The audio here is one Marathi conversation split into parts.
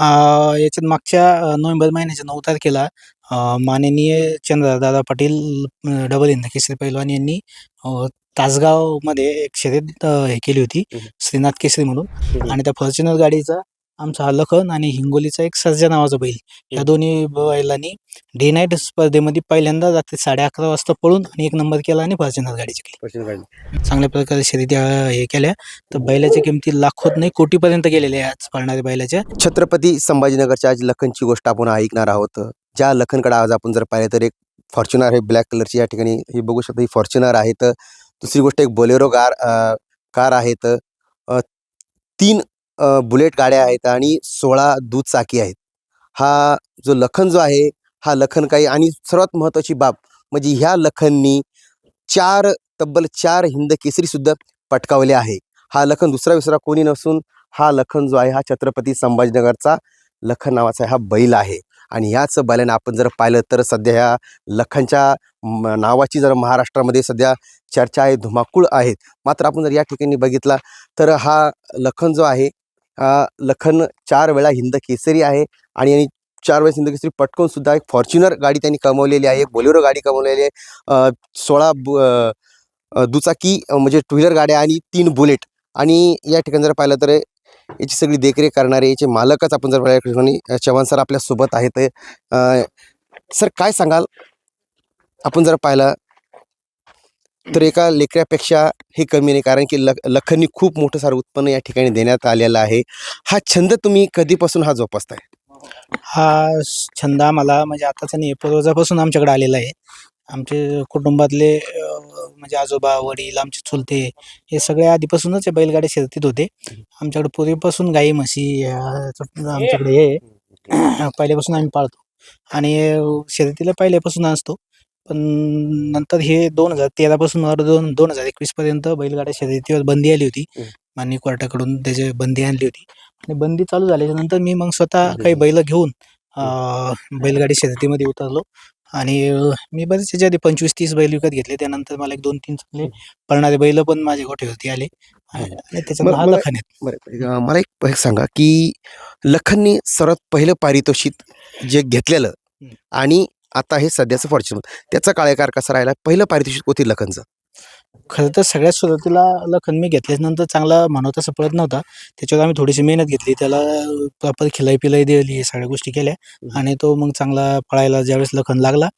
आ, याच्यात मागच्या नोव्हेंबर महिन्याच्या नऊ तारखेला माननीय चंद्रदादा पाटील डबल हिंद केसरी पैलवान यांनी तासगावमध्ये एक शर्यत हे केली होती. श्रीनाथ केसरी म्हणून. आणि त्या फॉर्च्युनर गाडीचा आमचा हा लखन आणि हिंगोलीचा एक सर्जा नावाचा बैल. या. दोन्ही बैलांनी डे नाईट स्पर्धेमध्ये पहिल्यांदा रात्री साडे अकरा वाजता पळून आणि एक नंबर केला आणि फॉर्च्युनर गाडी जिंकली. चांगल्या प्रकारे शर्यती हे केल्या. तर बैलाच्या किमती लाखोत नाही कोटीपर्यंत गेलेल्या आहे आज पळणाऱ्या बैलाच्या. छत्रपती संभाजीनगरच्या आज लखनची गोष्ट आपण ऐकणार आहोत. ज्या लखनकडे आज आपण जर पाहिलं तर एक फॉर्च्युनर आहे ब्लॅक कलरची या ठिकाणी हे बघू शकता ही फॉर्च्युनर आहे तर दुसरी गोष्ट एक बोलेरो कार कार आहेत. अ, तीन बुलेट गाड्या आहेत आणि सोळा दुचाकी आहेत. हा जो लखन जो आहे हा लखन काही आणि सर्वात महत्त्वाची बाब म्हणजे ह्या लखननी चार तब्बल चार हिंद केसरीसुद्धा पटकावले आहे. हा लखन दुसरा विसरा कोणी नसून हा लखन जो आहे हा छत्रपती संभाजीनगरचा लखन नावाचा हा बैल आहे. आणि ह्याच बैलाने आपण जर पाहिलं तर सध्या ह्या लखनच्या म- नावाची जर महाराष्ट्रामध्ये सध्या चर्चा आहे धुमाकूळ आहेत. मात्र आपण जर या ठिकाणी बघितला तर हा लखन जो आहे लखन चार वेळा हिंद केसरी आहे आणि यांनी चार वेळेस हिंद केसरी पटकून सुद्धा एक फॉर्च्युनर गाडी त्यांनी कमवलेली आहे एक बोलेरो गाडी कमवलेली आहे सोळा बु दुचाकी म्हणजे टू व्हीलर गाड्या आणि तीन बुलेट. आणि या ठिकाणी जर पाहिलं तर याची सगळी देखरेख करणारे याचे मालकच आपण जर पाहिलं ठिकाणी चव्हाण सर आपल्यासोबत आहेत. सर काय सांगाल? आपण जर पाहिलं तर एका लेकरापेक्षा हे कमी नाही कारण की लख लखननी खूप मोठं सारं उत्पन्न या ठिकाणी देण्यात आलेलं आहे. हा छंद तुम्ही कधीपासून हा जोपासताय? हा छंद आम्हाला म्हणजे आताचा नाही पूर्वजापासून आमच्याकडे आलेला आहे. आमचे कुटुंबातले अ, म्हणजे आजोबा वडील आमचे चुलते हे सगळे आधीपासूनच हे बैलगाडी शर्यतीत होते. आमच्याकडे पूर्वीपासून गाई म्हशी आमच्याकडे हे आहे. पहिल्यापासून आम्ही पाळतो. आणि शर्यतीला पहिल्यापासून असतो. पण नंतर हे दोन हजार तेरापासून वर दोन दोन हजार एकवीस पर्यंत बैलगाड्या शर्यतीवर बंदी आली होती. माननीय कोर्टाकडून त्याची बंदी आणली होती. आणि बंदी चालू झाल्याच्यानंतर मी मग स्वतः. काही बैल घेऊन बैलगाडी शर्यतीमध्ये उतरलो. आणि मी बरेच त्याच्या आधी पंचवीस तीस बैल विकत घेतले. त्यानंतर मला एक दोन तीन चांगले पळणारे बैल पण माझ्या गोठ्यावरती आले. आणि मग- लखन आहे बरं अ, मला एक सांगा की लखननी सर्वात पहिलं पारितोषिक जे घेतलेलं. आणि आता हे सध्याचं फॉर्च्युनर त्याचा काळेकार कसा राहिला पहिलं पारितोषिक होती लखनचं खरं तर सगळ्यात सुरुवातीला लखन मी घेतल्यानंतर चांगला म्हणत तसं पळत नव्हता त्याच्यावर आम्ही थोडीशी मेहनत घेतली त्याला प्रॉपर खिलाई पिलाई दिली हे सगळ्या गोष्टी केल्या. आणि तो मग चांगला पळायला ज्यावेळेस लखन लागला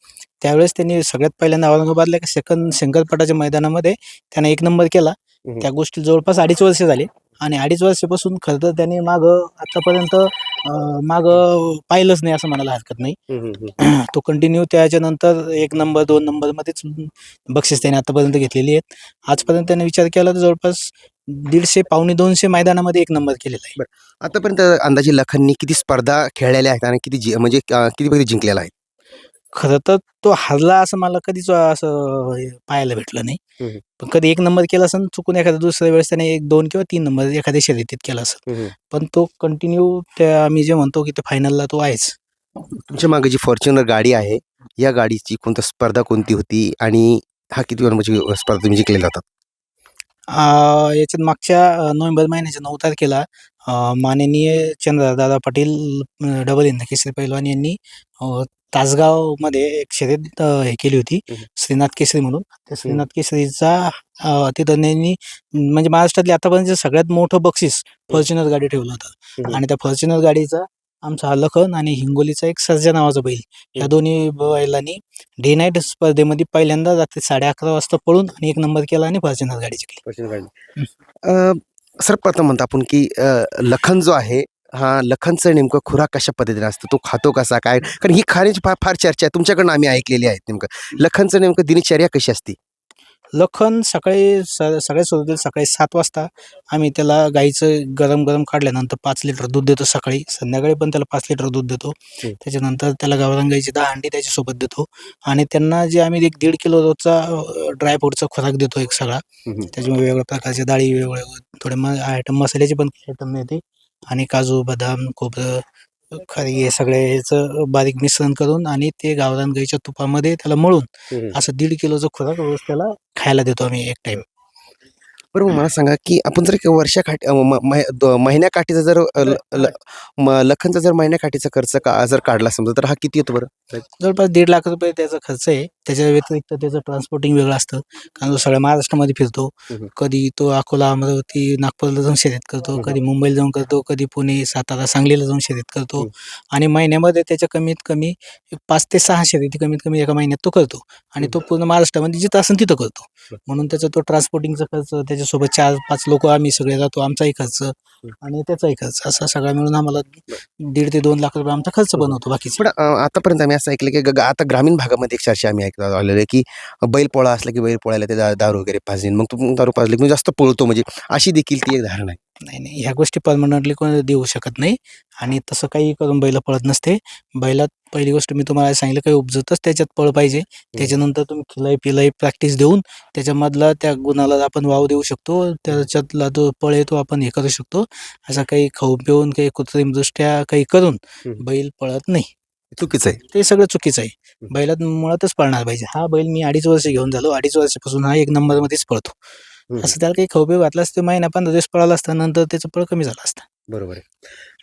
त्यावेळेस त्यांनी सगळ्यात पहिल्यांदा औरंगाबादला सेकंद शंकरपटाच्या मैदानामध्ये त्याने एक नंबर केला. त्या गोष्टी जवळपास अडीच वर्ष झाली आणि अडीच वर्षापासून खरं तर त्याने माग आतापर्यंत माग पाहिलंच नाही असं म्हणायला हरकत नाही. तो कंटिन्यू त्याच्यानंतर एक नंबर दोन नंबर मध्येच बक्षीस त्याने आतापर्यंत घेतलेली आहेत. आजपर्यंत त्याने विचार केला तर जवळपास दीडशे पावणे दोनशे मैदानामध्ये एक नंबर केलेला आहे. आतापर्यंत अंदाजे लखननी किती स्पर्धा खेळलेल्या आहेत आणि किती म्हणजे किती पैकी जिंकलेला आहे खरं तर तो हरला असं मला कधीच असं पाहायला भेटलं नाही. पण कधी एक नंबर केला असेल चुकून एखाद्या दुसऱ्या वेळेस त्याने एक दोन किंवा तीन नंबर एखाद्या शर्यतीत केला असेल. पण तो कंटिन्यू त्या आम्ही जे म्हणतो की ते फायनलला तो आहेच. तुमच्या मागे जी फॉर्च्युनर गाडी आहे या गाडीची कोणती स्पर्धा कोणती होती आणि हा किती नंबरची स्पर्धा तुम्ही जिंकलेला होता? याच्यात मागच्या नोव्हेंबर महिन्याच्या नऊ तारखेला माननीय चंद्रदादा पाटील डबल हिंद केसरी पैलवान यांनी अ, तासगावमध्ये एक शर्यत अ, हे केली होती हम्म. श्रीनाथ केसरी म्हणून. त्या श्रीनाथ केसरीचा अ, त्यांनी म्हणजे महाराष्ट्रातले आतापर्यंत सगळ्यात मोठं बक्षीस फॉर्च्युनर गाडी ठेवलं होतं. आणि त्या फॉर्च्युनर गाडीचा आमचा हा लखन आणि हिंगोलीचा एक सर्जा नावाचा बैल. या. दोन्ही बैलांनी डे नाईट स्पर्धेमध्ये पहिल्यांदा रात्री साडे अकरा वाजता पळून आणि एक नंबर केला आणि फॉर्च्युनर गाडी जिंकली. अ, सर प्रथम म्हणतो आपण की अ, लखन जो आहे हा लखनचं नेमकं खुराक कशा पद्धतीने असतं? तो खातो कसा? काय? कारण ही खाण्याची फार फार चर्चा आहे. तुमच्याकडनं आम्ही ऐकलेली आहेत नेमकं. लखनचं नेमकं दिनचर्या कशी असते? लखन सकाळी स सगळ्यात सुरुवातीला सकाळी सात वाजता आम्ही त्याला गाईचं गरम गरम काढल्यानंतर पाच लिटर दूध देतो सकाळी. संध्याकाळी पण त्याला पाच लिटर दूध देतो. हम्म. त्याच्यानंतर त्याला गावरान गाईची दहा अंडी त्याच्यासोबत देतो. आणि त्यांना जे आम्ही एक दीड किलो रोजचा ड्रायफ्रूटचा खुराक देतो एक सगळा. त्याच्यामुळे वेगवेगळ्या प्रकारच्या डाळी वेगवेगळे थोडे म आयटम मसाल्याचे पण आयटम येते आणि काजू बदाम खोबरं खरी हे सगळ्याचं बारीक मिश्रण करून आणि ते गावरान गाईच्या तुपामध्ये त्याला मळून असं दीड किलोचं खुराक रोज त्याला खायला देतो आम्ही एक टाइम बरं मग मला सांगा की आपण जर वर्षाकाठी महिन्याकाठीचा जर लखनचा जर महिन्याकाठीचा खर्च का जर काढला समजा तर हा किती येतो बरं? जवळपास दीड लाख रुपये त्याचा खर्च आहे. त्याच्या व्यतिरिक्त त्याचं ट्रान्सपोर्टिंग वेगळं असतं. कारण तो सगळ्या महाराष्ट्रामध्ये फिरतो. हम्म. कधी तो अकोला अमरावती नागपूरला जाऊन शर्यत करतो. हम्म. कधी मुंबईला जाऊन करतो. कधी पुणे सातारा सांगलीला जाऊन शर्यत करतो. आणि महिन्यामध्ये त्याच्या कमीत कमी एक पाच ते सहा शर्यती कमीत कमी एका महिन्यात तो करतो. आणि तो पूर्ण महाराष्ट्रामध्ये जिथं असेल तिथं करतो. म्हणून त्याचा तो ट्रान्सपोर्टिंगचा खर्च त्याच्यासोबत चार पाच लोक आम्ही सगळे जातो. आमचाही खर्च आणि त्याचाही खर्च. असा सगळा मिळून आम्हाला दीड ते दोन लाख रुपये आमचा खर्च. बनवतो बाकीचा. पण अ, आतापर्यंत आम्ही असं ऐकलं की ग- ग- आता ग्रामीण भागामध्ये एक चर्चा आम्ही ऐकत आलेलो आहे की बैल पोळा असला की बैल पोळायला ते दा- दारू वगैरे पाजीन मग तू दारू पाजली की जास्त पळतो म्हणजे अशी देखील ती एक धारणा आहे. नाही नाही. ह्या गोष्टी परमनंटली कोणी देऊ शकत नाही. आणि तसं काही करून बैल पळत नसते. बैलात पहिली गोष्ट मी तुम्हाला सांगितलं काही उपजतच त्याच्यात पळ पाहिजे. त्याच्यानंतर तुम्ही खिलाई पिलाई प्रॅक्टिस देऊन त्याच्यामधला त्या गुणाला आपण वाव देऊ शकतो. त्याच्यातला जो पळ आहे तो आपण हे करू शकतो. असा काही खाऊ पिऊन काही कृत्रिमदृष्ट्या काही करून. बैल पळत नाही. चुकीचं आहे. ते सगळं चुकीचं आहे. बैलात मुळातच पळणार पाहिजे. हा बैल मी अडीच वर्ष घेऊन झालो. अडीच वर्षापासून हा एक नंबरमध्येच पळतो. हम्म. असं त्याला काही पिऊ घातला असतं महिना पंधरा दिवस पळाला असता नंतर त्याचं पळ कमी झालं असतं. बरोबर आहे.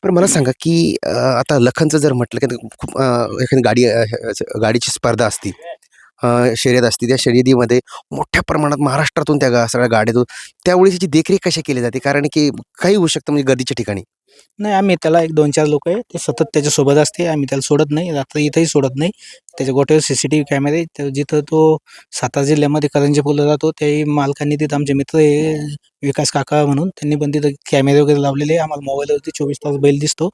पण मला सांगा की आता लखनचं जर म्हटलं की खूप एखादी गाडी गाडीची स्पर्धा असती. शर्यत असते. त्या शर्यतीमध्ये मोठ्या प्रमाणात महाराष्ट्रातून त्या गा- सगळ्या गाड्यातून त्यावेळी त्याची देखरेख कशी केली जाते? कारण की काही होऊ शकतं म्हणजे गर्दीच्या ठिकाणी. नाही आम्ही त्याला एक दोन चार लोक आहे ते सतत त्याच्या सोबत असते. आम्ही त्याला सोडत नाही रात्री इथंही सोडत नाही. त्याच्या गोट्यावर सी सी टी व्ही कॅमेरे जिथं तो सातारा जिल्ह्यामध्ये करंजीपूरला जातो त्याही मालकांनी तिथं आमचे मित्र आहे विकास काका म्हणून त्यांनी पण तिथं कॅमेरे वगैरे लावलेले आहे. आम्हाला मोबाईलवरती चोवीस तास बैल दिसतो.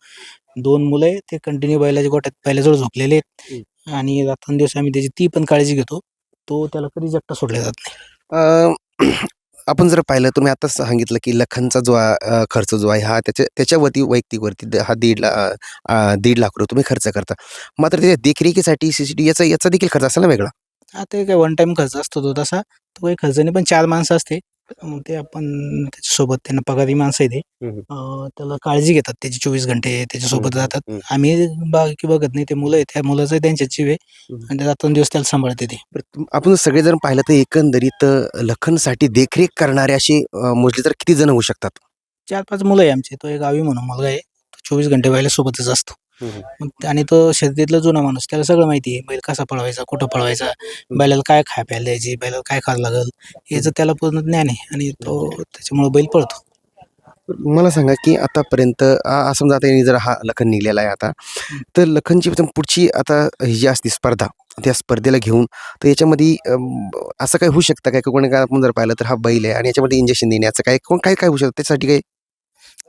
दोन मुलं आहे ते कंटिन्यू बैलाच्या गोट्यात पहिल्याजवळ झोपलेले आहेत. आणि रात्रंदिवस आम्ही त्याची ती पण काळजी घेतो. तो त्याला कधीच एकटा सोडला जात नाही. आपण जर पाहिलं तुम्ही आताच सांगितलं की लखनचा जो खर्च जो आहे हा त्याच्या त्याच्यावरती वैयक्तिकवरती हा दीड ला दीड लाख रुपये तुम्ही खर्च करता. मात्र त्याच्या देखरेखीसाठी सी सी टी याचा याचा देखील खर्च असेल ना वेगळा? हा ते काय वन टाइम खर्च असतो तो तसा. तो काही खर्च नाही पण चार माणसं असते. मग ते आपण त्याच्यासोबत त्यांना पगारी माणसं आहे ते. अं, त्याला काळजी घेतात त्याची चोवीस घंटे त्याच्यासोबत राहतात हम्म. आम्ही बाकी बघत नाही ते मुलं आहे त्या मुलाचं त्यांच्या जीव आहे हम्म. आणि ते रात्रंदिवस त्याला सांभाळते ते बरं, तुम- आपण सगळेजण पाहिलं तर एकंदरीत अ, लखनसाठी देखरेख करणारे असे अ, मोजले तर किती जण होऊ शकतात चार पाच मुलं आहे आमचे तो एक गावी म्हणून मुलगा आहे तो चोवीस घंटे व्हायला सोबतच असतो. मग ते- आणि तो शेतीतला जुना माणूस त्याला सगळं माहिती आहे बैल कसा पळवायचा कुठं पळवायचा बैलाला काय खाय प्यायला द्यायची बैलाला काय खायला लागल याचं त्याला पूर्ण ज्ञान आहे आणि तो त्याच्यामुळे बैल पळतो. मला सांगा की आतापर्यंत समजा आता जर हा लखन निघलेला आहे आता तर लखनची पुढची आता ही जी असते स्पर्धा त्या स्पर्धेला घेऊन तर याच्यामध्ये असं काय होऊ शकतं काय कोणी काय आपण जर पाहिलं तर हा बैल आहे आणि याच्यामध्ये इंजेक्शन देण्याचं काय कोण काय काय होऊ शकतं? त्यासाठी काय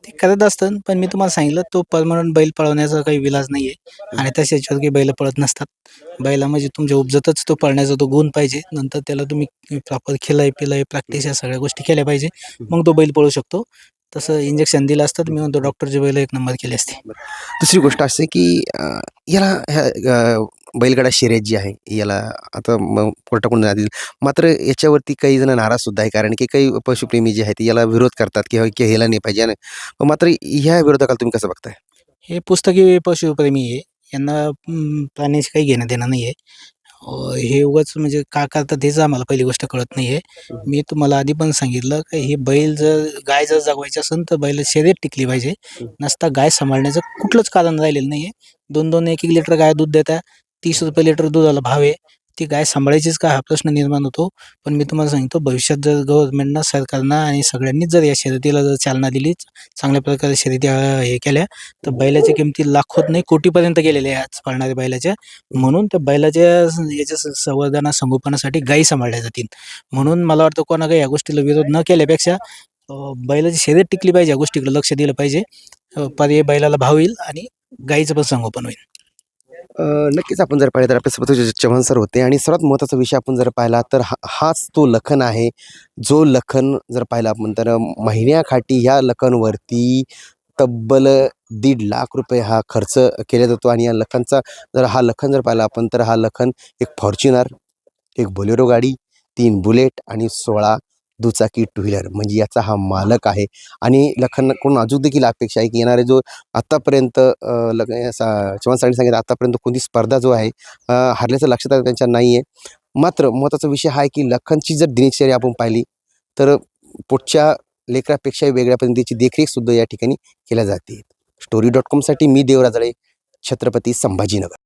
ते करत असतं पण मी तुम्हाला सांगितलं तो परमनंट बैल पळवण्याचा काही विलाज आहे आणि तसे याच्यावर काही बैल पळत नसतात. बैला म्हणजे तुमच्या उपजतच तो पळण्याचा तो गुण पाहिजे. नंतर त्याला तुम्ही प्रॉपर खिलाई पिलाय प्रॅक्टिस या सगळ्या गोष्टी केल्या पाहिजे. मग तो बैल पळू शकतो. तसं इंजेक्शन दिलं असतं तर मी म्हणतो डॉक्टरचे बैल एक नंबर केले असते. दुसरी गोष्ट असते की याला ह्या बैलगाडा शर्यत जी आहे याला आता म- कोर्टाकडून जातील मात्र याच्यावरती काही जण नाराज सुद्धा आहे कारण की काही पशुप्रेमी जे आहेत याला विरोध करतात किंवा की ह्याला नाही पाहिजे. आणि मात्र ह्या विरोधाकाला तुम्ही कसं बघताय? हे पुस्तकी पशुप्रेमी आहे. यांना प्राण्याशी काही घेणं देणं नाही आहे हे उगाच म्हणजे का करतात हेच आम्हाला पहिली गोष्ट कळत नाही आहे मी तुम्हाला आधी पण सांगितलं की हे बैल जर गाय जर जगवायची असेल तर बैल शर्यत टिकली पाहिजे. नसता गाय सांभाळण्याचं कुठलंच कारण राहिलेलं नाही आहे दोन दोन एक एक लिटर गाय दूध देता तीस रुपये लिटर दुधाला भाव आहे. ती गाय सांभाळायचीच का हा प्रश्न निर्माण होतो. पण मी तुम्हाला सांगतो भविष्यात जर गव्हर्नमेंटनं सरकारनं आणि सगळ्यांनीच जर या शर्यतीला जर चालना दिली चांगल्या प्रकारे शर्यती हे केल्या तर बैलाच्या किमती लाखोत नाही कोटीपर्यंत गेलेल्या आज पळणाऱ्या बैलाच्या. म्हणून त्या बैलाच्या याच्या संवर्धना संगोपनासाठी गायी सांभाळल्या जातील. म्हणून मला वाटतं कोणा काही या गोष्टीला विरोध न केल्यापेक्षा बैलाची शर्यत टिकली पाहिजे या गोष्टीकडे लक्ष दिलं पाहिजे. पर्याय बैलाला भाव येईल आणि गायीचं पण संगोपन होईल. नक्कीच आपण जर पाहिलं तर आपल्यासोबत चव्हाण सर होते आणि सर्वात महत्त्वाचा विषय आपण जर पाहिला तर हा हाच तो लखन आहे. जो लखन जर पाहिला आपण तर महिन्याखाटी ह्या लखनवरती तब्बल दीड लाख रुपये हा खर्च केला जातो आणि या लखनचा जर हा लखन जर पाहिला आपण तर हा लखन एक फॉर्च्युनर एक बोलेरो गाडी तीन बुलेट आणि सोळा दुचाकी टू व्हीलर म्हणजे याचा हा मालक आहे. आणि लखनकडून अजून देखील अपेक्षा आहे की येणारे जो आत्तापर्यंत लग सा- चव्हाण साहेबांनी सांगितलं आत्तापर्यंत कोणती स्पर्धा जो आहे हरल्याचं लक्षात आलं त्यांच्या नाही आहे मात्र महत्त्वाचा विषय हा आहे की लखनची जर दिनचर्या आपण पाहिली तर पुढच्या लेकरापेक्षा वेगळ्या पद्धतीची देखरेखसुद्धा या ठिकाणी केल्या जाते. स्टोरी डॉट कॉमसाठी मी देवराजळे छत्रपती संभाजीनगर.